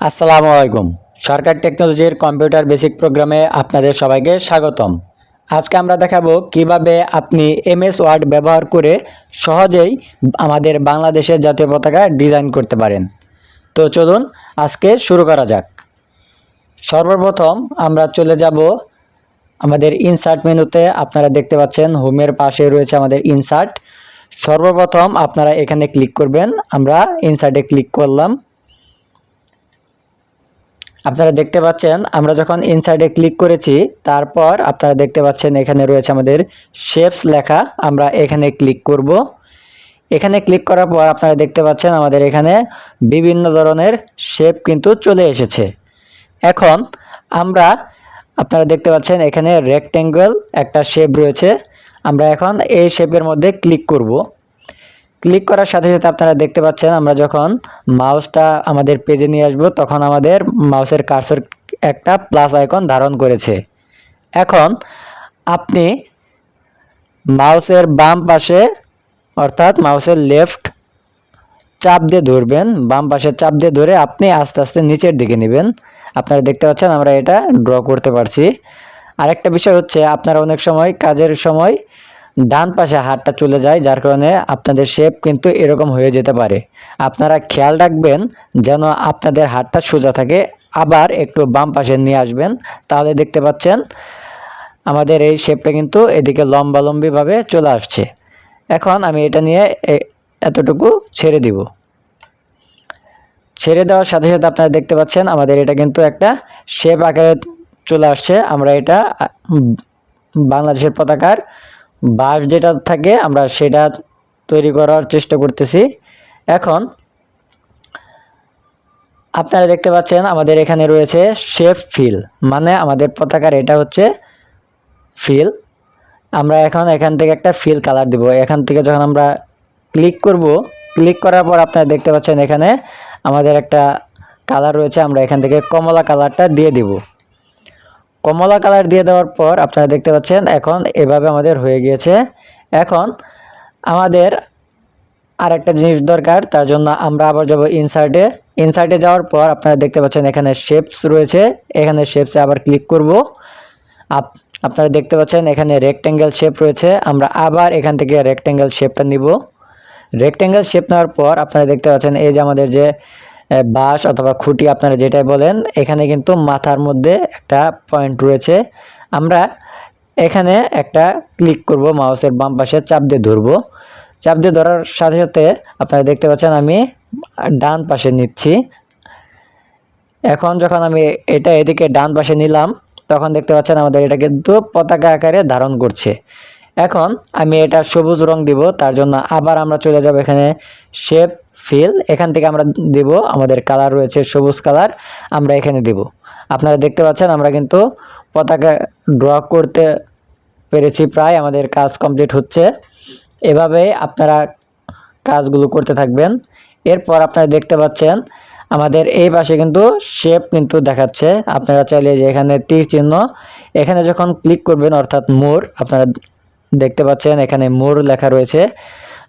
আসসালামু আলাইকুম। সরকার টেকনোলজির কম্পিউটার বেসিক প্রোগ্রামে আপনাদের সবাইকে স্বাগতম। আজকে আমরা দেখাবো কীভাবে আপনি এমএস ওয়ার্ড ব্যবহার করে সহজেই আমাদের বাংলাদেশের জাতীয় পতাকা ডিজাইন করতে পারেন। তো চলুন আজকে শুরু করা যাক। সর্বপ্রথম আমরা চলে যাব আমাদের ইনসার্ট মেনুতে। আপনারা দেখতে পাচ্ছেন হোমের পাশে রয়েছে আমাদের ইনসার্ট। সর্বপ্রথম আপনারা এখানে ক্লিক করবেন। আমরা ইনসার্টে ক্লিক করলাম। আপনারা দেখতে পাচ্ছেন, আমরা যখন ইনসাইডে ক্লিক করেছি, তারপর আপনারা দেখতে পাচ্ছেন এখানে রয়েছে আমাদের শেপস লেখা, আমরা এখানে ক্লিক করব। এখানে ক্লিক করার পর আপনারা দেখতে পাচ্ছেন আমাদের এখানে বিভিন্ন ধরনের শেপ কিন্তু চলে এসেছে। এখন আমরা, আপনারা দেখতে পাচ্ছেন এখানে রেক্টেঙ্গল একটা শেপ রয়েছে, আমরা এখন এই শেপের মধ্যে ক্লিক করব। ক্লিক করার সাথে সাথে আপনারা দেখতে পাচ্ছেন, আমরা যখন মাউসটা আমাদের পেজে নিয়ে আসব, তখন আমাদের মাউসের কার্সর একটা প্লাস আইকন ধারণ করেছে। এখন আপনি মাউসের বাম পাশে, অর্থাৎ মাউসের লেফট চাপ দিয়ে ধরবেন, বাম পাশে চাপ দিয়ে ধরে আপনি আস্তে আস্তে নিচের দিকে নেবেন। আপনারা দেখতে পাচ্ছেন, আমরা এটা ড্র করতে পারছি। আরেকটা বিষয় হচ্ছে, আপনারা অনেক সময় কাজের সময় ডান পাশে হাতটা চলে যায়, যার কারণে আপনাদের শেপ কিন্তু এরকম হয়ে যেতে পারে। আপনারা খেয়াল রাখবেন যেন আপনাদের হাতটা সোজা থাকে। আবার একটু বাম পাশে নিয়ে আসবেন, তাহলে দেখতে পাচ্ছেন আমাদের এই শেপটা কিন্তু এদিকে লম্বালম্বিভাবে চলে আসছে। এখন আমি এটা নিয়ে এতটুকু ছেড়ে দিব। ছেড়ে দেওয়ার সাথে সাথে আপনারা দেখতে পাচ্ছেন আমাদের এটা কিন্তু একটা শেপ আকারে চলে আসছে। আমরা এটা বাংলাদেশের পতাকার বাস যেটা থাকে, আমরা সেটা তৈরি করার চেষ্টা করতেছি। এখন, আপনারা দেখতে পাচ্ছেন আমাদের এখানে রয়েছে শেপ ফিল মানে আমাদের পতাকার এটা হচ্ছে ফিল আমরা এখন এখান থেকে একটা ফিল কালার দিব। এখান থেকে যখন আমরা ক্লিক করব ক্লিক করার পর আপনারা দেখতে পাচ্ছেন এখানে আমাদের একটা কালার রয়েছে, আমরা এখান থেকে কমলা কালারটা দিয়ে দিব। কমলা কালার দিয়ে দেওয়ার পর আপনারা দেখতে পাচ্ছেন এখন এভাবে আমাদের হয়ে গিয়েছে। এখন আমাদের আর একটা জিনিস দরকার, তার জন্য আমরা আবার যাব ইনসার্টে ইনসার্টে যাওয়ার পর আপনারা দেখতে পাচ্ছেন এখানে শেপস রয়েছে। এখানে শেপসে আবার ক্লিক করব। আপ আপনারা দেখতে পাচ্ছেন এখানে রেক্টেঙ্গেল শেপ রয়েছে। আমরা আবার এখান থেকে রেক্টেঙ্গেল শেপটা নিব। রেক্টেঙ্গেল শেপ নেওয়ার পর আপনারা দেখতে পাচ্ছেন এই যে আমাদের যে বাঁশ অথবা খুঁটি আপনারা যেটাই বলেন, এখানে কিন্তু মাথার মধ্যে একটা পয়েন্ট রয়েছে। আমরা এখানে একটা ক্লিক করব মাউসের বাম পাশে চাপ দিয়ে ধরবো। চাপ দিয়ে ধরার সাথে সাথে আপনারা দেখতে পাচ্ছেন আমি ডান পাশে নিচ্ছি। এখন যখন আমি এটা এদিকে ডান পাশে নিলাম, তখন দেখতে পাচ্ছেন আমাদের এটা কিন্তু পতাকা আকারে ধারণ করছে। এখন আমি এটা সবুজ রং দিব, তার জন্য আবার আমরা চলে যাব এখানে শেপ ফিল এখান থেকে আমরা দেব, আমাদের কালার রয়েছে সবুজ কালার আমরা এখানে দেব। আপনারা দেখতে পাচ্ছেন, আমরা কিন্তু পতাকা ড্র করতে পেরেছি প্রায়, আমাদের কাজ কমপ্লিট হচ্ছে। এভাবে আপনারা কাজগুলো করতে থাকবেন। এরপর আপনারা দেখতে পাচ্ছেন, আমাদের এই পাশে কিন্তু শেপ কিন্তু দেখাচ্ছে। আপনারা চাইলে যে এখানে তীর চিহ্ন, এখানে যখন ক্লিক করবেন, অর্থাৎ মোর আপনারা দেখতে পাচ্ছেন, এখানে মোর লেখা রয়েছে।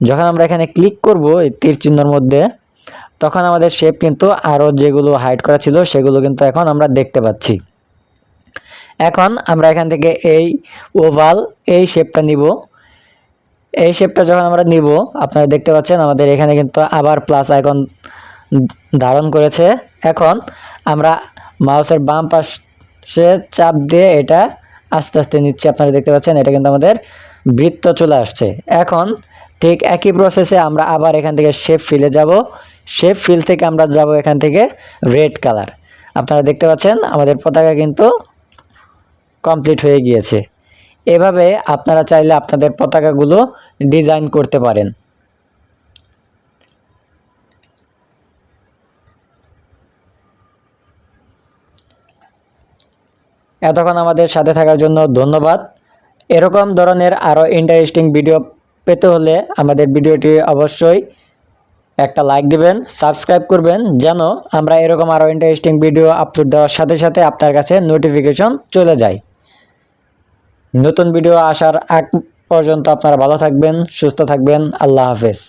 যখন আমরা এখানে ক্লিক করব এই তীর চিহ্নর মধ্যে, তখন আমাদের শেপ কিন্তু আরও যেগুলো হাইড করা ছিল, সেগুলো কিন্তু এখন আমরা দেখতে পাচ্ছি। এখন আমরা এখান থেকে এই ওভাল এই শেপটা নিব। এই শেপটা যখন আমরা নিব, আপনারা দেখতে পাচ্ছেন আমাদের এখানে কিন্তু আবার প্লাস আইকন ধারণ করেছে। এখন আমরা মাউসের বাম পাশে চাপ দিয়ে এটা আস্তে আস্তে নিচ্ছি। আপনারা দেখতে পাচ্ছেন এটা কিন্তু আমাদের বৃত্ত চলে আসছে। এখন ঠিক একই প্রসেসে আমরা আবার এখান থেকে শেপ ফিলে যাব। শেপ ফিল থেকে আমরা যাব এখান থেকে রেড কালার আপনারা দেখতে পাচ্ছেন, আমাদের পতাকা কিন্তু কমপ্লিট হয়ে গিয়েছে। এভাবে আপনারা চাইলে আপনাদের পতাকাগুলো ডিজাইন করতে পারেন। এতক্ষণ আমাদের সাথে থাকার জন্য ধন্যবাদ। এরকম ধরনের আরও ইন্টারেস্টিং ভিডিও পেতে হলে আমাদের ভিডিওটি অবশ্যই একটা লাইক দিবেন সাবস্ক্রাইব করবেন, যেন আমরা এরকম আরও ইন্টারেস্টিং ভিডিও আপলোড দেওয়ার সাথে সাথে আপনার কাছে নোটিফিকেশন চলে যায়। নতুন ভিডিও আসার আগ পর্যন্ত আপনারা ভালো থাকবেন, সুস্থ থাকবেন, আল্লাহ হাফেজ।